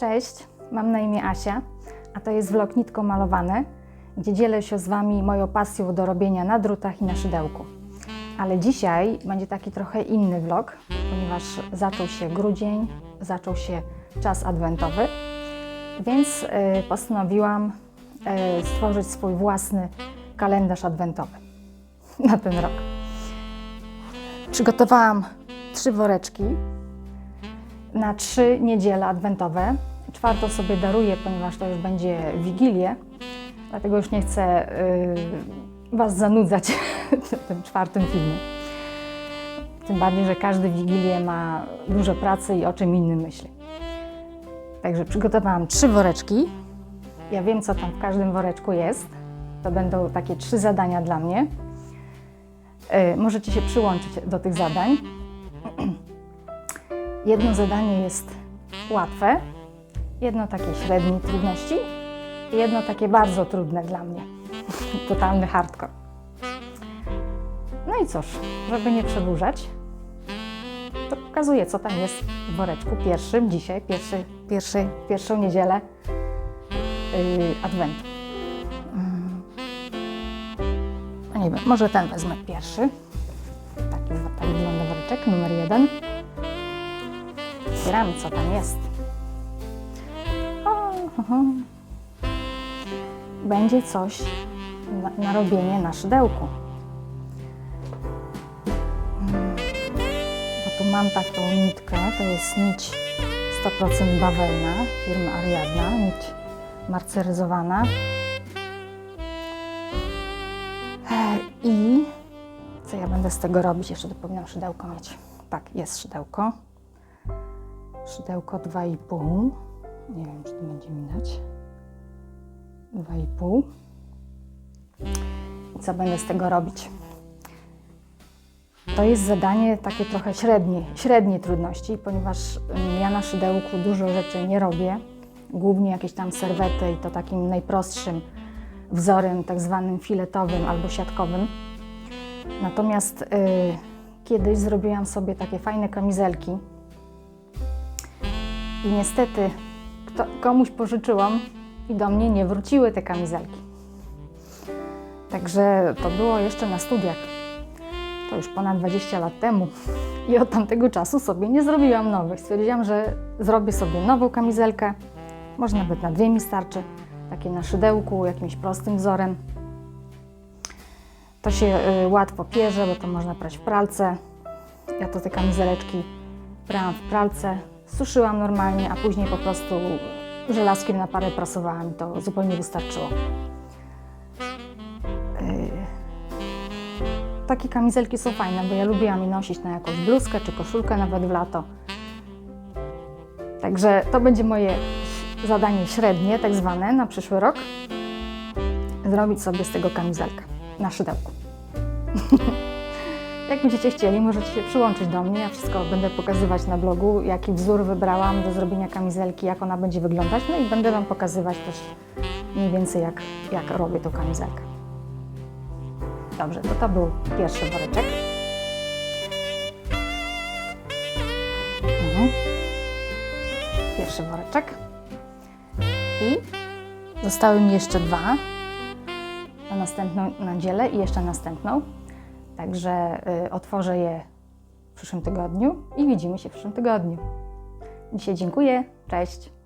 Cześć, mam na imię Asia, a to jest vlog Nitko Malowany, gdzie dzielę się z Wami moją pasją do robienia na drutach i na szydełku. Ale dzisiaj będzie taki trochę inny vlog, ponieważ zaczął się grudzień, zaczął się czas adwentowy, więc y, postanowiłam y, stworzyć swój własny kalendarz adwentowy na ten rok. Przygotowałam trzy woreczki na trzy niedziele adwentowe. Czwartą sobie daruję, ponieważ to już będzie Wigilię, dlatego już nie chcę y, Was zanudzać tym czwartym filmem. Tym bardziej, że każdy Wigilię ma dużo pracy i o czym innym myśli. Także przygotowałam trzy woreczki. Ja wiem, co tam w każdym woreczku jest. To będą takie trzy zadania dla mnie. Y, możecie się przyłączyć do tych zadań. Jedno zadanie jest łatwe, jedno takie średniej trudności i jedno takie bardzo trudne dla mnie. Totalny hardcore. No i cóż, żeby nie przedłużać, to pokazuję, co tam jest w woreczku pierwszym dzisiaj, pierwszy, pierwszy, pierwszą niedzielę yy, Adwentu. Nie wiem, może ten wezmę pierwszy. Taki, tak wygląda woreczek, numer jeden. Otwieramy, co tam jest. O. Będzie coś na, na robienie na szydełku. Mm. Bo tu mam taką nitkę, to jest nić 100% bawełna firmy Ariadna, nić marceryzowana. I co ja będę z tego robić? Jeszcze tu powinnam szydełko mieć. Tak, jest szydełko. Szydełko 2,5. Nie wiem, czy to będzie widać. 2,5. I co będę z tego robić? To jest zadanie takie trochę średnie, średniej trudności, ponieważ mm, ja na szydełku dużo rzeczy nie robię. Głównie jakieś tam serwety i to takim najprostszym wzorem, tak zwanym filetowym albo siatkowym. Natomiast y, kiedyś zrobiłam sobie takie fajne kamizelki, i niestety kto, komuś pożyczyłam i do mnie nie wróciły te kamizelki. Także to było jeszcze na studiach. To już ponad 20 lat temu. I od tamtego czasu sobie nie zrobiłam nowych. Stwierdziłam, że zrobię sobie nową kamizelkę. Może nawet na dwie mi starczy. Takie na szydełku, jakimś prostym wzorem. To się y, łatwo pierze, bo to można prać w pralce. Ja to te kamizeleczki brałam w pralce, suszyłam normalnie, a później po prostu żelazkiem na parę prasowałam to zupełnie wystarczyło. Yy, Takie kamizelki są fajne, bo ja lubiłam je nosić na jakąś bluzkę czy koszulkę, nawet w lato. Także to będzie moje zadanie średnie, tak zwane, na przyszły rok. Zrobić sobie z tego kamizelkę na szydełku. Jak będziecie chcieli, możecie się przyłączyć do mnie. Ja wszystko będę pokazywać na blogu, jaki wzór wybrałam do zrobienia kamizelki, jak ona będzie wyglądać. No i będę Wam pokazywać też mniej więcej, jak, jak robię tą kamizelkę. Dobrze, to to był pierwszy woreczek. Mhm. Pierwszy woreczek. I zostały mi jeszcze dwa na następną niedzielę i jeszcze następną. Także y, otworzę je w przyszłym tygodniu i widzimy się w przyszłym tygodniu. Dzisiaj dziękuję. Cześć.